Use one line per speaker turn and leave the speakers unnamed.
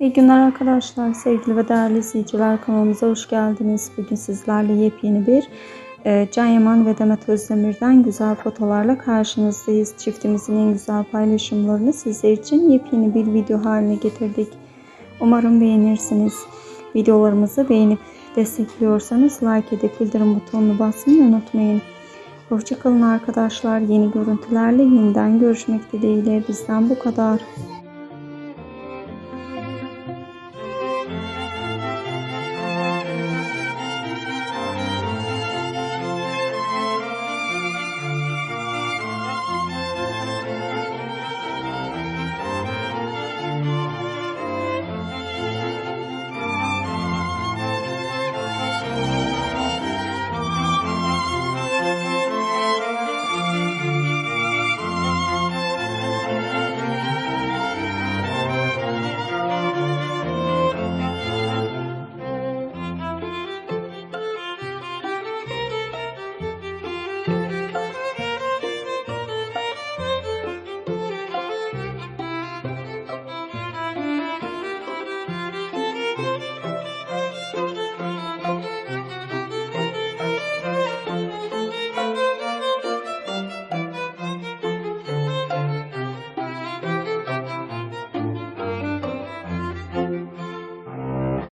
İyi günler arkadaşlar, sevgili ve değerli izleyiciler kanalımıza hoş geldiniz. Bugün sizlerle yepyeni bir e, Can Yaman ve Demet Özdemir'den güzel fotolarla karşınızdayız. Çiftimizin en güzel paylaşımlarını sizler için yepyeni bir video haline getirdik. Umarım beğenirsiniz. Videolarımızı beğenip destekliyorsanız like edip bildirim butonunu basmayı unutmayın. Hoşçakalın arkadaşlar. Yeni görüntülerle yeniden görüşmek dileğiyle bizden bu kadar.